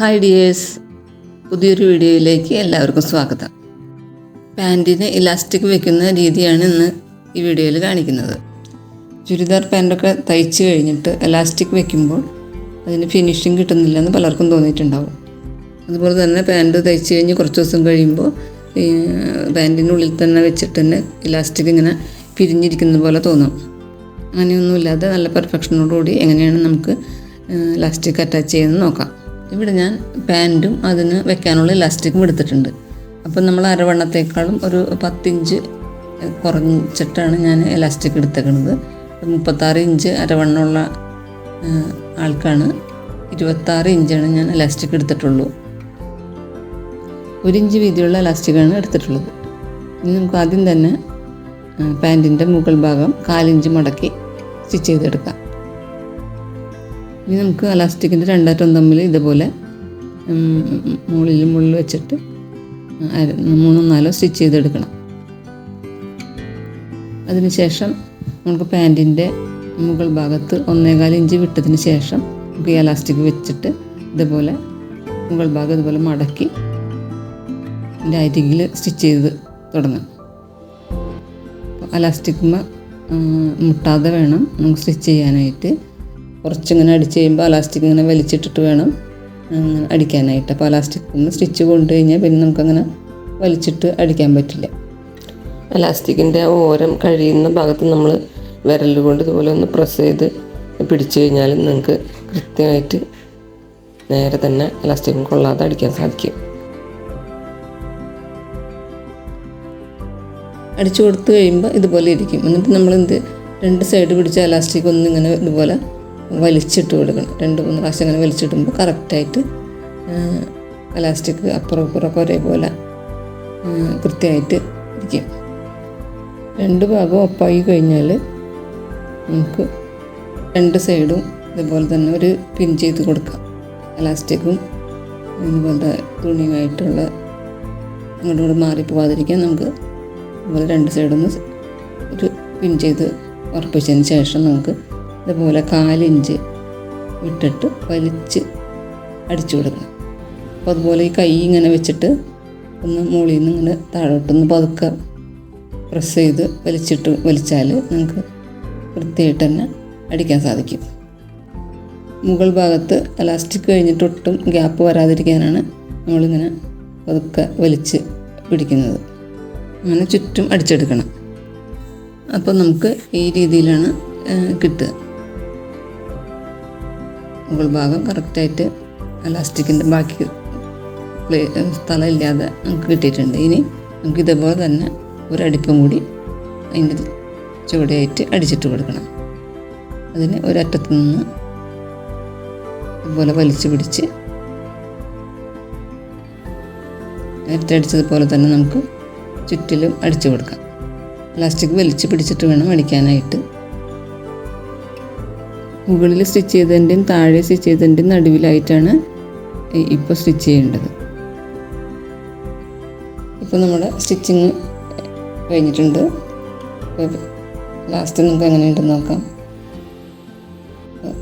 Hi dears പുതിയൊരു വീഡിയോയിലേക്ക് എല്ലാവർക്കും സ്വാഗതം. പാന്റിന് ഇലാസ്റ്റിക് വെക്കുന്ന രീതിയാണ് ഇന്ന് ഈ വീഡിയോയിൽ കാണിക്കുന്നത്. ചുരിദാർ പാന്റൊക്കെ തയ്ച്ച് കഴിഞ്ഞിട്ട് ഇലാസ്റ്റിക് വെക്കുമ്പോൾ അതിന് ഫിനിഷിങ് കിട്ടുന്നില്ല എന്ന് പലർക്കും തോന്നിയിട്ടുണ്ടാവും. അതുപോലെ തന്നെ പാന്റ് തയ്ച്ച് കഴിഞ്ഞ് കുറച്ച് ദിവസം കഴിയുമ്പോൾ ഈ ഉള്ളിൽ തന്നെ വെച്ചിട്ട് തന്നെ ഇലാസ്റ്റിക് ഇങ്ങനെ പിരിഞ്ഞിരിക്കുന്ന പോലെ തോന്നും. അങ്ങനെയൊന്നുമില്ലാതെ നല്ല പെർഫെക്ഷനോടുകൂടി എങ്ങനെയാണ് നമുക്ക് ഇലാസ്റ്റിക് അറ്റാച്ച് ചെയ്യുന്നത് നോക്കാം. ഇവിടെ ഞാൻ പാന്റും അതിന് വെക്കാനുള്ള ഇലാസ്റ്റിക്കും എടുത്തിട്ടുണ്ട്. അപ്പം നമ്മൾ അരവണ്ണത്തേക്കാളും ഒരു പത്തിഞ്ച് കുറച്ചിട്ടാണ് ഞാൻ ഇലാസ്റ്റിക് എടുത്തേക്കുന്നത് മുപ്പത്താറ് ഇഞ്ച് അരവണ്ണമുള്ള ആൾക്കാണ് ഇരുപത്താറ് ഇഞ്ചാണ് ഞാൻ ഇലാസ്റ്റിക് എടുത്തിട്ടുള്ളൂ. ഒരു ഇഞ്ച് വീതിയുള്ള ഇലാസ്റ്റിക്കാണ് എടുത്തിട്ടുള്ളത്. ഇനി നമുക്ക് ആദ്യം തന്നെ പാന്റിന്റെ മുകൾ ഭാഗം കാലിഞ്ച് മടക്കി സ്റ്റിച്ച് ചെയ്തെടുക്കാം. ഇനി നമുക്ക് അലാസ്റ്റിക്കിന്റെ രണ്ടറ്റം തമ്മിൽ ഇതുപോലെ മുകളിൽ മുകളിൽ വെച്ചിട്ട് മൂന്നോ നാലോ സ്റ്റിച്ച് ചെയ്തെടുക്കണം. അതിനുശേഷം നമുക്ക് പാന്റിന്റെ മുകൾ ഭാഗത്ത് ഒന്നേകാൽ ഇഞ്ച് വിട്ടതിന് ശേഷം നമുക്ക് ഈ അലാസ്റ്റിക് വെച്ചിട്ട് ഇതുപോലെ മുകൾ ഭാഗം ഇതുപോലെ മടക്കി അരികിൽ സ്റ്റിച്ച് ചെയ്ത് തുടങ്ങാം. അലാസ്റ്റിക്കുമ്പോൾ മുട്ടാതെ വേണം നമുക്ക് സ്റ്റിച്ച് ചെയ്യാനായിട്ട്. കുറച്ചിങ്ങനെ അടിച്ച് കഴിയുമ്പോൾ അലാസ്റ്റിക് ഇങ്ങനെ വലിച്ചിട്ടിട്ട് വേണം. അടിക്കാനായിട്ട്. അപ്പോൾ ഒന്ന് സ്റ്റിച്ച് കൊണ്ടു കഴിഞ്ഞാൽ പിന്നെ നമുക്കങ്ങനെ വലിച്ചിട്ട് അടിക്കാൻ പറ്റില്ല. അലാസ്റ്റിക്കിന്റെ ഓരം കഴിയുന്ന ഭാഗത്ത് നമ്മൾ വിരൽ കൊണ്ട് ഇതുപോലെ ഒന്ന് പ്രസ് ചെയ്ത് പിടിച്ചു കഴിഞ്ഞാൽ നിങ്ങൾക്ക് കൃത്യമായിട്ട് നേരെ തന്നെ അലാസ്റ്റിക്കും കൊള്ളാതെ അടിക്കാൻ സാധിക്കും. അടിച്ചു കൊടുത്തു കഴിയുമ്പോൾ ഇതുപോലെ ഇരിക്കും. എന്നിട്ട് നമ്മൾ എന്ത് രണ്ട് സൈഡ് പിടിച്ച അലാസ്റ്റിക് ഒന്ന് ഇങ്ങനെ ഇതുപോലെ വലിച്ചിട്ട് കൊടുക്കണം. രണ്ട് മൂന്ന് പ്രാവശ്യം അങ്ങനെ വലിച്ചിടുമ്പോൾ കറക്റ്റായിട്ട് അലാസ്റ്റിക് അപ്പുറം ഇപ്പുറമൊക്കെ ഒരേപോലെ കൃത്യമായിട്ട് ഇരിക്കും. രണ്ട് ഭാഗവും ഒപ്പായി കഴിഞ്ഞാൽ നമുക്ക് രണ്ട് സൈഡും ഇതുപോലെ തന്നെ ഒരു പിൻ ചെയ്ത് കൊടുക്കാം. അലാസ്റ്റിക്കും ഇതുപോലത്തെ തുണിയുമായിട്ടുള്ള അങ്ങോട്ടും കൂടെ മാറിപ്പോവാതിരിക്കാൻ നമുക്ക് ഇതുപോലെ രണ്ട് സൈഡൊന്ന് ഒരു പിൻ ചെയ്ത് ഉറപ്പിച്ചതിന് ശേഷം നമുക്ക് ഇതുപോലെ കാലിഞ്ച് വിട്ടിട്ട് വലിച്ച് അടിച്ചു കൊടുക്കുക അപ്പോൾ അതുപോലെ ഈ കൈ ഇങ്ങനെ വെച്ചിട്ട് ഒന്ന് മുകളിൽ നിന്ന് ഇങ്ങനെ താഴോട്ടൊന്ന് പതുക്കെ പ്രസ് ചെയ്ത് വലിച്ചിട്ട് വലിച്ചാൽ നമുക്ക് വൃത്തിയായിട്ട് തന്നെ അടിക്കാൻ സാധിക്കും. മുകൾ ഭാഗത്ത് അലാസ്റ്റിക് കഴിഞ്ഞിട്ട് ഒട്ടും ഗ്യാപ്പ് വരാതിരിക്കാനാണ് നമ്മളിങ്ങനെ പതുക്കെ വലിച്ച് പിടിക്കുന്നത്. അങ്ങനെ ചുറ്റും അടിച്ചെടുക്കണം. അപ്പോൾ നമുക്ക് ഈ രീതിയിലാണ് കിട്ടുക. മുകൾ ഭാഗം കറക്റ്റായിട്ട് അലാസ്റ്റിക്കിന്റെ ബാക്കി സ്ഥലം ഇല്ലാതെ നമുക്ക് കിട്ടിയിട്ടുണ്ട്. ഇനി നമുക്ക് ഇതേപോലെ തന്നെ ഒരടിപ്പം കൂടി അതിന്റെ ചുവടെയായിട്ട് അടിച്ചിട്ട് കൊടുക്കണം. അതിന് ഒരറ്റത്തു നിന്ന് ഇതുപോലെ വലിച്ചു പിടിച്ച് നേരത്തെ അടിച്ചതുപോലെ തന്നെ നമുക്ക് ചുറ്റിലും അടിച്ചു കൊടുക്കാം. പ്ലാസ്റ്റിക് വലിച്ചു പിടിച്ചിട്ട് വേണം അടിക്കാനായിട്ട്. മുകളിൽ സ്റ്റിച്ച് ചെയ്തതിന്റെയും താഴെ സ്റ്റിച്ച് ചെയ്തതിന്റെയും നടുവിലായിട്ടാണ് ഇപ്പോൾ സ്റ്റിച്ച് ചെയ്യേണ്ടത്. ഇപ്പോൾ നമ്മുടെ സ്റ്റിച്ചിങ് കഴിഞ്ഞിട്ടുണ്ട്. ലാസ്റ്റ് നമുക്ക് എങ്ങനെയുണ്ടെന്ന് നോക്കാം.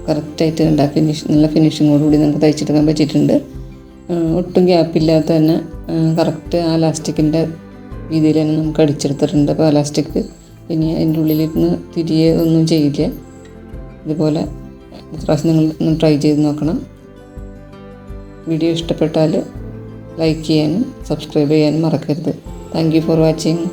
കറക്റ്റായിട്ട് ഉണ്ട് ആ ഫിനിഷ് നല്ല ഫിനിഷിങ്ങോടുകൂടി നമുക്ക് തയ്ച്ചെടുക്കാൻ പറ്റിയിട്ടുണ്ട്. ഒട്ടും ഗ്യാപ്പില്ലാത്ത തന്നെ കറക്റ്റ് ആ ലാസ്റ്റിക്കിന്റെ രീതിയിൽ തന്നെ നമുക്ക് അടിച്ചെടുത്തിട്ടുണ്ട്. അപ്പോൾ ആ ലാസ്റ്റിക്ക് ഇനി അതിന്റെ ഉള്ളിലിരുന്ന് തിരികെ ഒന്നും ചെയ്യില്ല. ഇതുപോലെ പ്രാവശ്യം നിങ്ങൾ ഒന്ന് ട്രൈ ചെയ്ത് നോക്കണം. വീഡിയോ ഇഷ്ടപ്പെട്ടാൽ ലൈക്ക് ചെയ്യാനും സബ്സ്ക്രൈബ് ചെയ്യാനും മറക്കരുത്. Thank you for watching